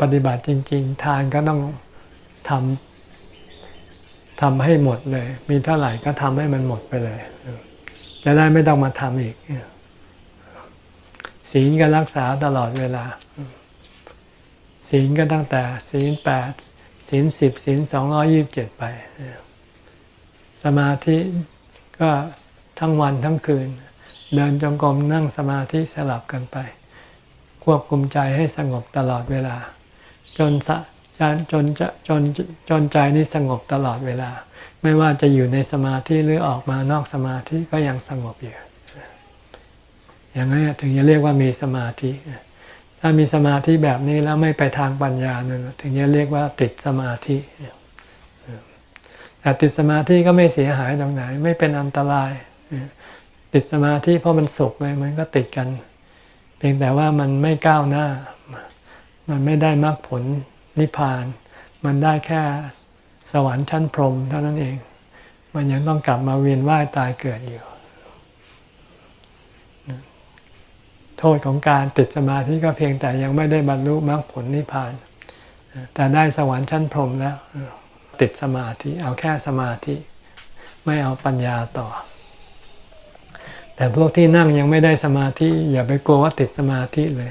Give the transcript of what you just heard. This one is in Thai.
ปฏิบัติจริง ๆ ทานก็ต้องทำทำให้หมดเลย มีเท่าไหร่ก็ทำให้มันหมดไปเลย จะได้ไม่ต้องมาทำอีก ศีลก็รักษาตลอดเวลา ศีลก็ตั้งแต่ ศีลแปดศีลสิบศีลสองร้อยี่บเจ็ดไป สมาธิก็ทั้งวันทั้งคืน เดินจงกรมนั่งสมาธิสลับกันไป ควบคุมใจให้สงบตลอดเวลา จนสะจนจนจะจนจนใจนี้สงบตลอดเวลา ไม่ว่าจะอยู่ในสมาธิหรือออกมานอกสมาธิก็ยังสงบอยู่ อย่างนี้นถึงจะเรียกว่ามีสมาธิ ถ้ามีสมาธิแบบนี้แล้วไม่ไปทางปัญญานั่นน่ะถึงจะเรียกว่าติดสมาธิแต่ติดสมาธิก็ไม่เสียหายตรงไหน ไม่เป็นอันตราย ติดสมาธิเพราะมันสุขเลยมันก็ติดกัน เพียงแต่ว่ามันไม่ก้าวหน้า มันไม่ได้มรรคผลนิพพาน มันได้แค่สวรรค์ชั้นพรหมเท่านั้นเอง มันยังต้องกลับมาเวียนว่ายตายเกิดอยู่ โทษของการติดสมาธิก็เพียงแต่ยังไม่ได้บรรลุมรรคผลนิพพาน แต่ได้สวรรค์ชั้นพรหมแล้ว ติดสมาธิ เอาแค่สมาธิ ไม่เอาปัญญาต่อ แต่พวกที่นั่งยังไม่ได้สมาธิอย่าไปกลัวว่าติดสมาธิเลย